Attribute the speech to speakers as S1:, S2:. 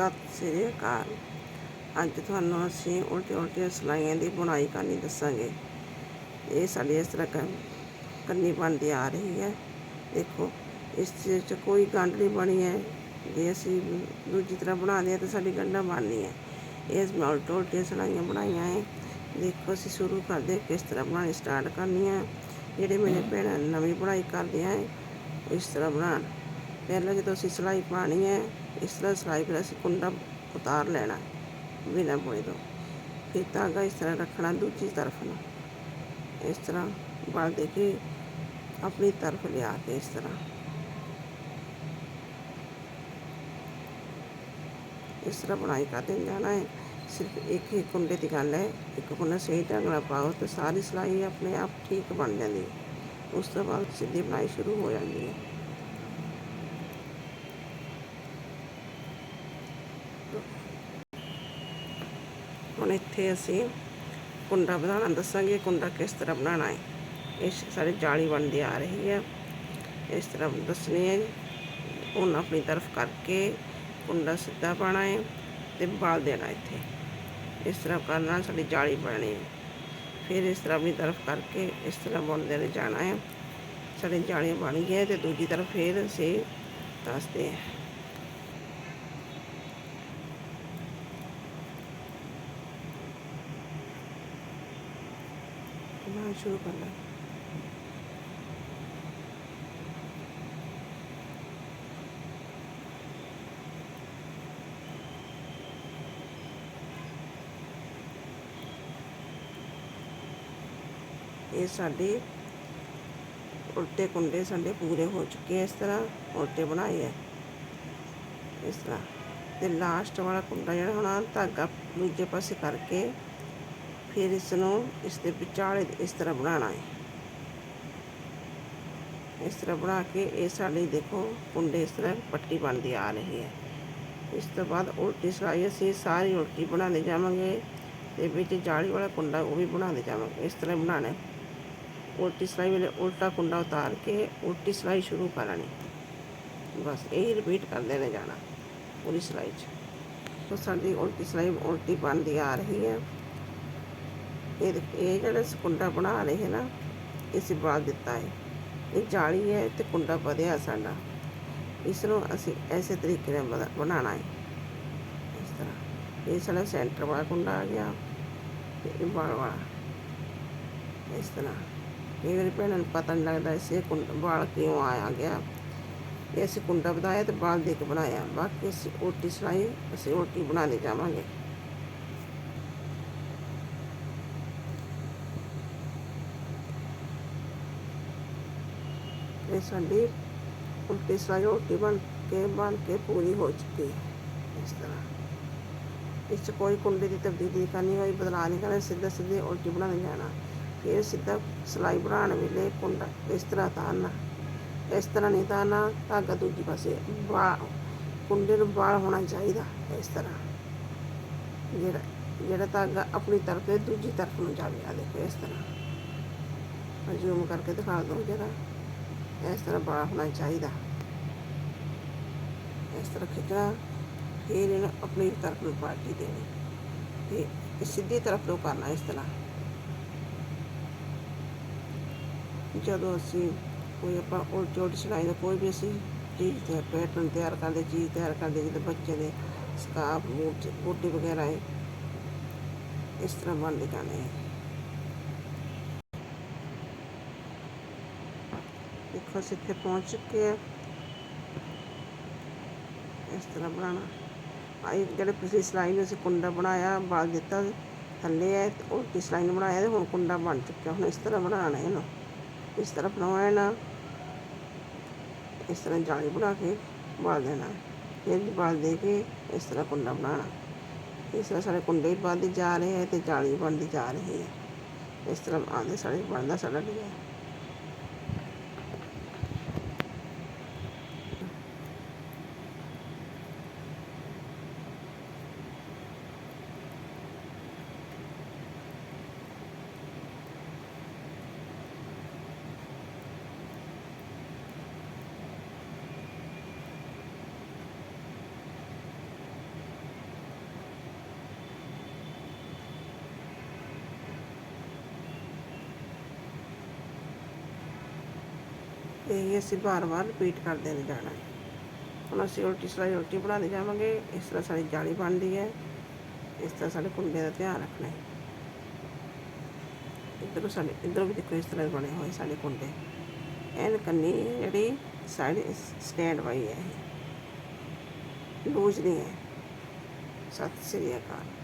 S1: ਸਤਿ ਸ੍ਰੀ ਅਕਾਲ। ਅੱਜ ਤੁਹਾਨੂੰ ਅਸੀਂ ਉਲਟੇ ਉਲਟੇ ਸਲਾਈਆਂ ਦੀ ਬੁਣਾਈ ਕਰਨੀ ਦੱਸਾਂਗੇ। ਇਹ ਸਾਡੀ ਇਸ ਤਰ੍ਹਾਂ ਕ- ਕੰਨੀ ਬਣਦੀ ਆ ਰਹੀ ਹੈ। ਦੇਖੋ, ਇਸ 'ਚ ਕੋਈ ਗੰਢ ਨਹੀਂ ਬਣੀ ਹੈ। ਜੇ ਅਸੀਂ ਦੂਜੀ ਤਰ੍ਹਾਂ ਬਣਾਉਂਦੇ ਹਾਂ ਤਾਂ ਸਾਡੀ ਗੰਢਾਂ ਬਣਨੀ ਹੈ। ਇਹ ਮੈਂ ਉਲਟੇ ਉਲਟੇ ਸਲਾਈਆਂ ਬਣਾਈਆਂ ਹੈ। ਦੇਖੋ, ਅਸੀਂ ਸ਼ੁਰੂ ਕਰਦੇ ਕਿਸ ਤਰ੍ਹਾਂ ਬਣਾਉਣੀ ਸਟਾਰਟ ਕਰਨੀ ਹੈ। ਜਿਹੜੇ ਮੇਰੇ ਭੈਣਾਂ ਨਵੀਂ ਬੁਣਾਈ ਕਰਦੇ ਆ ਇਸ ਤਰ੍ਹਾਂ ਬਣਾਉਣ। ਪਹਿਲਾਂ ਜਦੋਂ ਅਸੀਂ ਸਿਲਾਈ ਪਾਣੀ ਹੈ, ਇਸ ਤਰ੍ਹਾਂ ਸਿਲਾਈ ਫਿਰ ਅਸੀਂ ਕੁੰਡਾ ਉਤਾਰ ਲੈਣਾ ਬਿਨਾਂ ਬੁਣੇ ਤੋਂ। ਫਿਰ ਧਾਗਾ ਇਸ ਤਰ੍ਹਾਂ ਰੱਖਣਾ ਦੂਜੀ ਤਰਫ ਨੂੰ। ਇਸ ਤਰ੍ਹਾਂ ਬਲ ਦੇ ਕੇ ਆਪਣੀ ਤਰਫ ਲਿਆ ਕੇ ਇਸ ਤਰ੍ਹਾਂ। ਇਸ ਤਰ੍ਹਾਂ ਬਣਾਈ ਕਰਦੇ ਜਾਣਾ ਹੈ। ਸਿਰਫ ਇੱਕ ਹੀ ਕੁੰਡੇ ਦੀ ਗੱਲ ਹੈ। ਇੱਕ ਕੁੰਡਾ ਸਹੀ ਢੰਗ ਨਾਲ ਪਾਓ ਤੇ ਸਾਰੀ ਸਿਲਾਈ ਆਪਣੇ ਆਪ ਠੀਕ ਬਣ ਜਾਂਦੀ ਹੈ। ਉਸ ਤੋਂ ਬਾਅਦ ਸਿੱਧੀ ਬਣਾਈ ਸ਼ੁਰੂ ਹੋ ਜਾਂਦੀ ਹੈ। ਹੁਣ ਇੱਥੇ ਅਸੀਂ ਕੁੰਡਾ ਬਣਾਉਣਾ, ਦੱਸਾਂਗੇ ਕੁੰਡਾ ਕਿਸ ਤਰ੍ਹਾਂ ਬਣਾਉਣਾ ਹੈ। ਇਸ ਸਾਡੀ ਜਾਲੀ ਬਣਦੀ ਆ ਰਹੀ ਹੈ। ਇਸ ਤਰ੍ਹਾਂ ਦੱਸਣੀ ਹੈ। ਹੁਣ ਆਪਣੀ ਤਰਫ ਕਰਕੇ ਕੁੰਡਾ ਸਿੱਧਾ ਪਾਣਾ ਹੈ ਤੇ ਬਾਲ ਦੇਣਾ ਇੱਥੇ। ਇਸ ਤਰ੍ਹਾਂ ਕਰਨ ਨਾਲ ਸਾਡੀ ਜਾਲੀ ਬਣਨੀ ਹੈ। ਫਿਰ ਇਸ ਤਰ੍ਹਾਂ ਆਪਣੀ ਤਰਫ ਕਰਕੇ ਇਸ ਤਰ੍ਹਾਂ ਬੁਣਦੇ ਨੇ ਜਾਣਾ ਹੈ। ਸਾਡੀ ਜਾਲੀ ਬਣ ਗਈ ਹੈ ਤੇ ਦੂਜੀ ਤਰਫ ਫਿਰ ਅਸੀਂ ਦੱਸਦੇ ਹਾਂ। ਬਣਾਉਣਾ ਸ਼ੁਰੂ ਕਰਨਾ ਇਹ ਸਾਡੇ ਉਲਟੇ ਕੁੰਡੇ ਸਾਡੇ ਪੂਰੇ ਹੋ ਚੁੱਕੇ ਆ ਇਸ ਤਰ੍ਹਾਂ ਉਲਟੇ ਬਣਾਏ ਆ ਇਸ ਤਰ੍ਹਾਂ ਤੇ ਲਾਸਟ ਵਾਲਾ ਕੁੰਡਾ ਜਿਹੜਾ ਹੋਣਾ ਧਾਗਾ ਦੂਜੇ ਪਾਸੇ ਕਰਕੇ ਫਿਰ ਇਸ ਨੂੰ ਇਸ ਦੇ ਵਿਚਾਲੇ ਇਸ ਤਰ੍ਹਾਂ ਬਣਾਉਣਾ ਹੈ। ਇਸ ਤਰ੍ਹਾਂ ਬਣਾ ਕੇ ਇਹ ਸਾਡੀ ਦੇਖੋ ਕੁੰਡੇ ਇਸ ਤਰ੍ਹਾਂ ਪੱਟੀ ਬਣਦੀ ਆ ਰਹੀ ਹੈ। ਇਸ ਤੋਂ ਬਾਅਦ ਉਲਟੀ ਸਿਲਾਈ ਅਸੀਂ ਸਾਰੀ ਉਲਟੀ ਬਣਾਉਂਦੇ ਜਾਵਾਂਗੇ ਤੇ ਵਿੱਚ ਜਾਲੀ ਵਾਲਾ ਕੁੰਡਾ ਉਹ ਵੀ ਬਣਾਉਂਦੇ ਜਾਵਾਂਗੇ। ਇਸ ਤਰ੍ਹਾਂ ਬਣਾਉਣਾ ਉਲਟੀ ਸਿਲਾਈ ਵੇਲੇ ਉਲਟਾ ਕੁੰਡਾ ਉਤਾਰ ਕੇ ਉਲਟੀ ਸਿਲਾਈ ਸ਼ੁਰੂ ਕਰਨੀ। ਬਸ ਇਹ ਰਿਪੀਟ ਕਰਦੇ ਨੇ ਜਾਣਾ ਪੂਰੀ ਸਿਲਾਈ 'ਚ। ਤਾਂ ਸਾਡੀ ਉਲਟੀ ਸਿਲਾਈ ਉਲਟੀ ਬਣਦੀ ਆ ਰਹੀ ਹੈ। ਇਹ ਦੇਖ- ਇਹ ਜਿਹੜਾ ਅਸੀਂ ਕੁੰਡਾ ਬਣਾ ਰਹੇ ਹਾਂ ਨਾ, ਇਹ ਅਸੀਂ ਬਾਲ ਦਿੱਤਾ ਹੈ। ਇਹ ਜਾਲੀ ਹੈ ਤੇ ਕੁੰਡਾ ਵਧਿਆ ਸਾਡਾ। ਇਸ ਨੂੰ ਅਸੀਂ ਐਸੇ ਤਰੀਕੇ ਨਾਲ ਬਣਾ- ਬਣਾਉਣਾ ਹੈ। ਇਸ ਤਰ੍ਹਾਂ। ਇਹ ਸਾਡਾ ਸੈਂਟਰ ਵਾਲਾ ਕੁੰਡਾ ਆ ਗਿਆ ਤੇ ਇਹ ਬਾਲ ਵਾਲਾ। ਇਸ ਤਰ੍ਹਾਂ। ਇਹ ਮੇਰੀ ਭੈਣਾਂ ਨੂੰ ਪਤਾ ਨਹੀਂ ਲੱਗਦਾ ਇਸੇ ਕੁੰਡਾ ਬਾਲ ਕਿਉਂ ਆਇਆ ਗਿਆ। ਇਹ ਅਸੀਂ ਕੁੰਡਾ ਵਧਾਇਆ ਤੇ ਬਾਲ ਦੇ ਕੇ ਬਣਾਇਆ। ਬਾਕੀ ਅਸੀਂ ਉਲਟੀ ਸਿਲਾਈ, ਅਸੀਂ ਉਲਟੀ ਬਣਾਉਂਦੇ ਜਾਵਾਂਗੇ। ਇਹ ਸਾਡੀ ਉਲਟੀ ਸਿਲਾਈ ਰੋਟੀ ਬਣ ਕੇ ਬਣ ਕੇ ਪੂਰੀ ਹੋ ਚੁੱਕੀ ਹੈ ਇਸ ਤਰ੍ਹਾਂ। ਇਸ 'ਚ ਕੋਈ ਕੁੰਡੇ ਦੀ ਤਬਦੀਲੀ ਕਰਨੀ ਹੋਈ, ਬਦਲਾਅ ਨਹੀਂ ਕਰਨਾ ਸਿੱਧਾ ਸਿੱਧੇ ਉਲਟੀ ਬਣਾਉਣ ਜਾਣਾ। ਫਿਰ ਸਿੱਧਾ ਸਿਲਾਈ ਬਣਾਉਣ ਵੇਲੇ ਕੁੰਡਾ ਇਸ ਤਰ੍ਹਾਂ ਤਾਰਨਾ। ਇਸ ਤਰ੍ਹਾਂ ਨਹੀਂ ਤਾਰਨਾ, ਧਾਗਾ ਦੂਜੀ ਪਾਸੇ ਬਾ, ਕੁੰਡੇ ਨੂੰ ਬਾਲ ਹੋਣਾ ਚਾਹੀਦਾ ਇਸ ਤਰ੍ਹਾਂ। ਜਿਹੜਾ ਜਿਹੜਾ ਧਾਗਾ ਆਪਣੀ ਤਰਫ ਤੇ ਦੂਜੀ ਤਰਫ ਨੂੰ ਜਾਵੇ ਆ ਦੇਖੋ ਇਸ ਤਰ੍ਹਾਂ। ਜ਼ੂਮ ਕਰਕੇ ਦਿਖਾ ਦੋ ਜਰਾ। ਇਸ ਤਰ੍ਹਾਂ ਬੜਾ ਹੋਣਾ ਚਾਹੀਦਾ। ਇਸ ਤਰ੍ਹਾਂ ਖਿੱਚਣਾ, ਫਿਰ ਇਹਨੂੰ ਆਪਣੀ ਤਰਫ ਨੂੰ ਪਾਰਟੀ ਦੇਣੀ ਤੇ ਇਹ ਸਿੱਧੀ ਤਰਫ ਨੂੰ ਕਰਨਾ ਇਸ ਤਰ੍ਹਾਂ। ਜਦੋਂ ਅਸੀਂ ਕੋਈ ਆਪਾਂ ਉਲਟ ਉਲਟ ਸਿਲਾਈ ਦਾ ਕੋਈ ਵੀ ਅਸੀਂ ਚੀਜ਼ ਤੇ ਪੈਟਰਨ ਤਿਆਰ ਕਰਦੇ ਚੀਜ਼ ਤਿਆਰ ਕਰਦੇ ਜਿੱਦਾਂ ਬੱਚੇ ਦੇ ਸਕਾਫ ਬੂਟ ਕੋਟੀ ਵਗੈਰਾ ਹੈ ਇਸ ਤਰ੍ਹਾਂ ਬਣਦੇ ਜਾਣੇ ਹੈ ਦੇਖੋ ਅਸੀਂ ਇੱਥੇ ਪਹੁੰਚ ਚੁੱਕੇ ਆ ਇਸ ਤਰ੍ਹਾਂ ਬਣਾਉਣਾ। ਆਈ ਜਿਹੜੇ ਪਿਛਲੀ ਸਿਲਾਈ ਨੂੰ ਅਸੀਂ ਕੁੰਡਾ ਬਣਾਇਆ ਬਾਲ ਦਿੱਤਾ ਥੱਲੇ ਹੈ ਤੇ ਉਲਟੀ ਸਿਲਾਈ ਨੂੰ ਬਣਾਇਆ ਤੇ ਹੁਣ ਕੁੰਡਾ ਬਣ ਚੁੱਕਿਆ। ਹੁਣ ਇਸ ਤਰ੍ਹਾਂ ਬਣਾਉਣਾ ਇਹਨੂੰ। ਇਸ ਤਰ੍ਹਾਂ ਬਣਾਉਣਾ ਇਸ ਤਰ੍ਹਾਂ ਜਾਲੀ ਬਣਾ ਕੇ ਬਾਲ ਦੇਣਾ। ਫਿਰ ਵੀ ਬਾਲ ਦੇ ਕੇ ਇਸ ਤਰ੍ਹਾਂ ਕੁੰਡਾ ਬਣਾਉਣਾ। ਇਸ ਤਰ੍ਹਾਂ ਸਾਡੇ ਕੁੰਡੇ ਵੀ ਵੱਧਦੇ ਜਾ ਰਹੇ ਹੈ ਤੇ ਜਾਲੀ ਬਣਦੀ ਜਾ ਰਹੀ ਹੈ ਇਸ ਤਰ੍ਹਾਂ ਆਉਂਦੇ ਸਾਰੇ ਬਣਦਾ ਸਾਡਾ ਡਿਜ਼ਾਈਨ। ਇਹ ਅਸੀਂ ਵਾਰ ਵਾਰ ਰਿਪੀਟ ਕਰਦੇ ਨੇ ਜਾਣਾ। ਹੁਣ ਅਸੀਂ ਉਲਟੀ ਸਲਾਈ ਉਲਟੀ ਬਣਾਉਂਦੇ ਜਾਵਾਂਗੇ, ਇਸ ਤਰ੍ਹਾਂ ਸਾਡੀ ਜਾਲੀ ਬਣਦੀ ਹੈ, ਇਸ ਤਰ੍ਹਾਂ ਸਾਡੇ ਕੁੰਡੇ ਦਾ ਧਿਆਨ ਰੱਖਣਾ ਹੈ। ਇੱਧਰੋਂ ਸਾਡੇ, ਇੱਧਰੋਂ ਵੀ ਦੇਖੋ ਇਸ ਤਰ੍ਹਾਂ ਦੇ ਬਣੇ ਹੋਏ ਸਾਡੇ ਕੁੰਡੇ। ਐਨ ਕੰਨੀ ਜਿਹੜੀ ਸਾਈਡ ਸਟੈਂਡ ਵਾਈ ਹੈ ਇਹ। ਲੂਜ਼ ਨਹੀਂ ਹੈ। ਸਤਿ ਸ੍ਰੀ ਅਕਾਲ।